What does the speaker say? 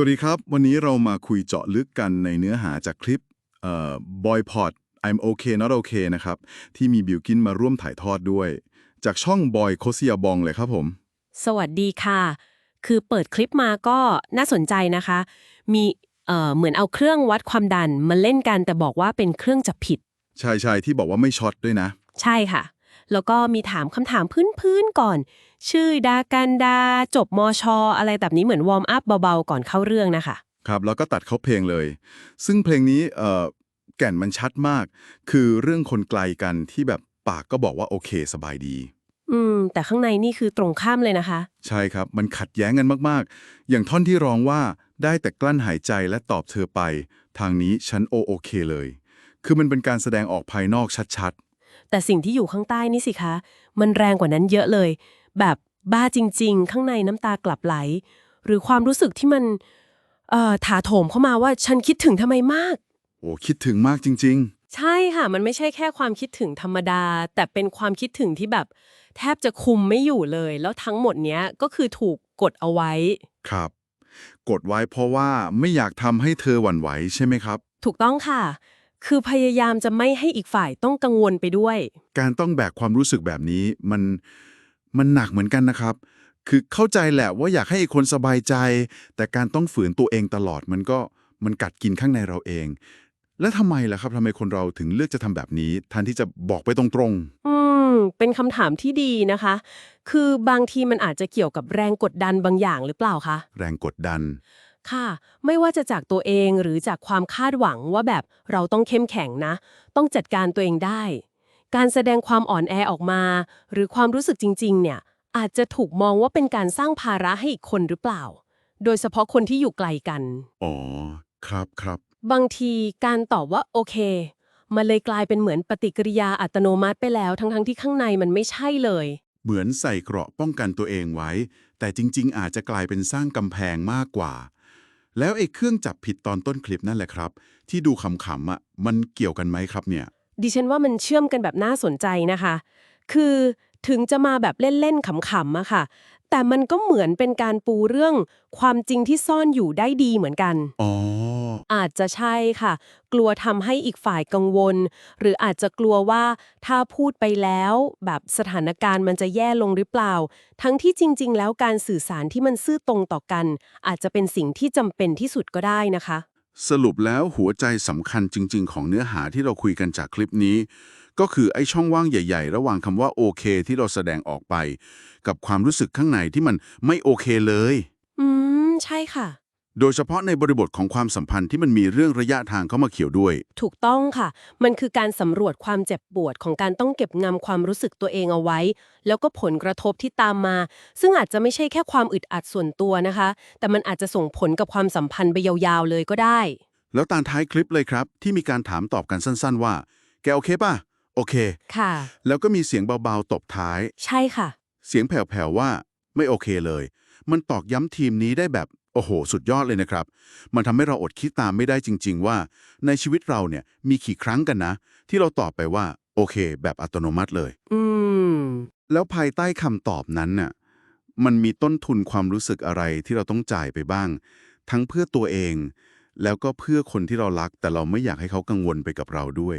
วัสดีครับ วันนี้เรามาคุยเจาะลึกกันในเนื้อหาจากคลิปเอ่อ Boypot I'm okay not okay นะครับ ที่มีบิวกินมาร่วมถ่ายทอดด้วย จากช่อง Boy โคเซียบองเลยครับผม สวัสดีค่ะ คือเปิดคลิปมาก็น่าสนใจนะคะ มีเอ่อเหมือนเอาเครื่องวัดความดันมาเล่นกันแต่บอกว่าเป็นเครื่องจับผิดชายชายที่บอกว่าไม่ช็อตด้วยนะ ใช่ค่ะ แล้วก็มีถามคำถามพื้นๆก่อน ชื่อดากันดา จบมชอะไรแบบนี้เหมือนวอร์มอัพเบาๆ ก่อนเข้าเรื่องนะคะ ครับ แล้วก็ตัดเข้าเพลงเลย ซึ่งเพลงนี้เอ่อแก่นมันชัดมาก คือเรื่องคนไกลกันที่แบบปากก็บอกว่าโอเคสบายดี อืม แต่ข้างในนี่คือตรงข้ามเลยนะคะ ใช่ครับ มันขัดแย้งกันมากๆ อย่างท่อนที่ร้องว่าได้แต่กลั้นหายใจและตอบเธอไป ทางนี้ฉันโอโอเคเลย คือมันเป็นการแสดงออกภายนอกชัด แต่สิ่งที่อยู่ข้างใต้นี่สิคะ มันแรงกว่านั้นเยอะเลย แบบบ้าจริง ๆ ข้างในน้ำตากลับไหล หรือความรู้สึกที่มันเอ่อถาโถมเข้ามาว่าฉันคิดถึงทำไมมากๆโอ้คิดถึงมากจริงใช่ค่ะ มันไม่ใช่แค่ความคิดถึงธรรมดา แต่เป็นความคิดถึงที่แบบ แทบจะคุมไม่อยู่เลย แล้วทั้งหมดเนี้ยก็คือถูกกดเอาไว้ๆครับ กดไว้เพราะว่าไม่อยากทำให้เธอหวั่นไหวใช่ไหมครับ ถูกต้องค่ะ คือพยายามจะไม่ให้อีกฝ่ายต้องกังวลไปด้วย การต้องแบกความรู้สึกแบบนี้มันมันหนักเหมือนกันนะครับ คือเข้าใจแหละว่าอยากให้อีกคนสบายใจ แต่การต้องฝืนตัวเองตลอดมันก็มันกัดกินข้างในเราเอง แล้วทำไมล่ะครับทำไมคนเราถึงเลือกจะทำแบบนี้แทนที่จะบอกไปตรงอืม เป็นคำถามที่ดีนะคะ คือบางทีมันอาจจะเกี่ยวกับแรงกดดันบางอย่างหรือเปล่าคะๆแรงกดดัน ค่ะ ไม่ว่าจะจากตัวเองหรือจากความคาดหวังว่าแบบเราต้องเข้มแข็งนะ ต้องจัดการตัวเองได้ การแสดงความอ่อนแอออกมา หรือความรู้สึกจริง ๆ เนี่ย อาจจะถูกมองว่าเป็นการสร้างภาระให้อีกคนหรือเปล่า โดยเฉพาะคนที่อยู่ไกลกัน อ๋อ ครับครับ บางทีการตอบว่าโอเค มันเลยกลายเป็นเหมือนปฏิกิริยาอัตโนมัติไปแล้ว ทั้งๆที่ข้างในมันไม่ใช่เลย เหมือนใส่เกราะป้องกันตัวเองไว้ แต่จริง ๆ อาจจะกลายเป็นสร้างกำแพงมากกว่า แล้วไอ้เครื่องจับผิดตอนต้นคลิปนั่นแหละครับ ที่ดูขำๆอะมันเกี่ยวกันไหมครับเนี่ย ดิฉันว่ามันเชื่อมกันแบบน่าสนใจนะคะ คือ ถึงจะมาแบบเล่นๆขำๆอะค่ะ แต่มันก็เหมือนเป็นการปูเรื่องความจริงที่ซ่อนอยู่ได้ดีเหมือนกัน อ๋อ อาจจะใช่ค่ะ กลัวทำให้อีกฝ่ายกังวล หรืออาจจะกลัวว่าถ้าพูดไปแล้ว แบบสถานการณ์มันจะแย่ลงหรือเปล่า ทั้งที่จริง ๆ แล้วการสื่อสารที่มันซื่อตรงต่อกัน อาจจะเป็นสิ่งที่จำเป็นที่สุดก็ได้นะคะ สรุปแล้วหัวใจสำคัญจริง ๆ ของเนื้อหาที่เราคุยกันจากคลิปนี้ ก็คือไอ้ช่องว่างใหญ่ ๆ ระหว่างคำว่าโอเค ที่เราแสดงออกไป กับความรู้สึกข้างในที่มันไม่โอเคเลย อืม ใช่ค่ะ โดยเฉพาะในบริบทของความสัมพันธ์ที่มันมีเรื่องระยะทางเข้ามาเกี่ยวด้วย ถูกต้องค่ะ มันคือการสำรวจความเจ็บปวดของการต้องเก็บงำความรู้สึกตัวเองเอาไว้ แล้วก็ผลกระทบที่ตามมา ซึ่งอาจจะไม่ใช่แค่ความอึดอัดส่วนตัวนะคะ แต่มันอาจจะส่งผลกับความสัมพันธ์ไปยาวๆเลยก็ได้ แล้วตามท้ายคลิปเลยครับ ที่มีการถามตอบกันสั้น ๆ ว่า แกโอเคป่ะ โอเค ค่ะ แล้วก็มีเสียงเบาๆ ตบท้าย ใช่ค่ะ เสียงแผ่วๆว่าไม่โอเคเลย มันตอกย้ำทีมนี้ได้แบบโอ้โห สุดยอดเลยนะครับ มันทำให้เราอดคิดตามไม่ได้จริง ๆ ว่า ในชีวิตเราเนี่ยมีกี่ครั้งกันนะ ที่เราตอบไปว่า โอเค แบบอัตโนมัติเลย อืม แล้วภายใต้คำตอบนั้นน่ะมันมีต้นทุนความรู้สึกอะไรที่เราต้องจ่ายไปบ้าง ทั้งเพื่อตัวเอง แล้วก็เพื่อคนที่เรารัก แต่เราไม่อยากให้เขากังวลไปกับเราด้วย